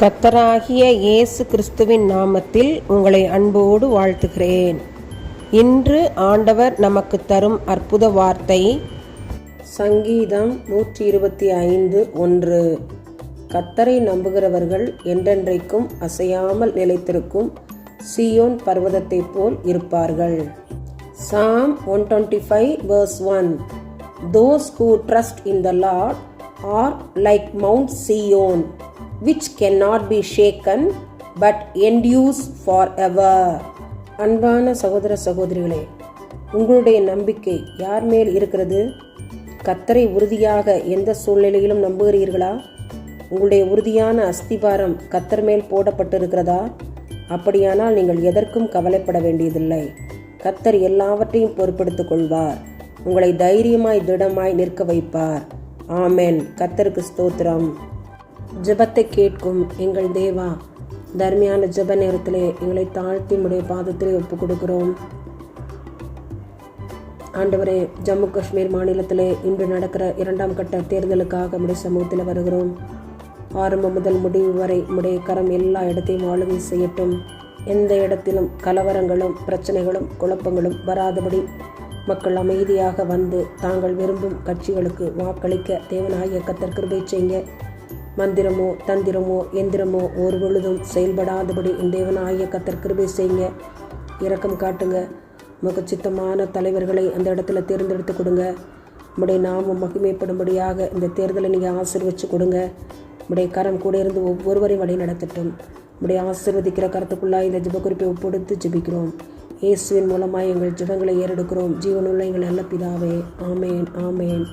கத்தராகிய இயேசு கிறிஸ்துவின் நாமத்தில் உங்களை அன்போடு வாழ்த்துகிறேன். இன்று ஆண்டவர் நமக்கு தரும் அற்புத வார்த்தை சங்கீதம் நூற்றி இருபத்தி ஐந்து ஒன்று. கத்தரை நம்புகிறவர்கள் என்றென்றைக்கும் அசையாமல் நிலைத்திருக்கும் சியோன் பர்வதத்தைப் போல் இருப்பார்கள். Psalm one twenty five verse one those who trust in the Lord are like Mount Zion which cannot be shaken but endures forever. அன்பான சகோதர சகோதரிகளே உங்களுடைய நம்பிக்கை யார் மேல் இருக்கிறது? கத்தரை உறுதியாக எந்த சூழ்நிலையிலும் நம்புகிறீர்களா? உங்களுடைய உறுதியான அஸ்திபாரம் கத்தர் மேல் போடப்பட்டிருக்கிறதா? அப்படியானால் நீங்கள் எதற்கும் கவலைப்பட வேண்டியதில்லை. கத்தர் எல்லாவற்றையும் பொறுப்பெடுத்துக் கொள்வார். உங்களை தைரியமாய் திடமாய் நிற்க வைப்பார். ஆமென். கத்தருக்கு ஸ்தோத்திரம். ஜெபத்தை கேட்கும் எங்கள் தேவா தர்மியான ஜெப நேரத்தில் எங்களை தாழ்த்தி உடைய பாதத்தில் ஒப்புக் கொடுக்கிறோம். ஆண்டவரே ஜம்மு காஷ்மீர் மாநிலத்தில் இன்று நடக்கிற இரண்டாம் கட்ட தேர்தலுக்காக நம்முடைய சமூகத்தில் வருகிறோம். ஆரம்பம் முதல் முடிவு வரை உடைய கரம் எல்லா இடத்தையும் ஆளுகை செய்யட்டும். எந்த இடத்திலும் கலவரங்களும் பிரச்சனைகளும் குழப்பங்களும் வராதபடி மக்கள் அமைதியாக வந்து தாங்கள் விரும்பும் கட்சிகளுக்கு வாக்களிக்க தேவனாகிய கத்தர் கிருபை செய்ய மந்திரமோ தந்திரமோ எந்திரமோ ஒரு பொழுதும் செயல்படாதபடி என் தேவனாகிய கத்தர் கிருபை செய்யுங்க. இரக்கம் காட்டுங்க. முகச்சித்தமான தலைவர்களை அந்த இடத்துல தேர்ந்தெடுத்து கொடுங்க. நம்முடைய நாமும் மகிமைப்படும்படியாக இந்த தேர்தலை நீங்கள் ஆசீர்வச்சு கொடுங்க. நம்முடைய கரம் கூட இருந்து ஒவ்வொருவரையும் வழி நடத்தட்டும். நம்முடைய ஆசீர்வதிக்கிற கருத்துக்குள்ளாக இந்த ஜிபக்குறிப்பை குறிப்பை ஒப்படுத்து ஜிபிக்கிறோம். இயேசுவின் மூலமாக எங்கள் ஜிபங்களை ஏறெடுக்கிறோம். ஜீவனுள்ள எங்கள் நல்ல பிதாவே. ஆமேன் ஆமேன்.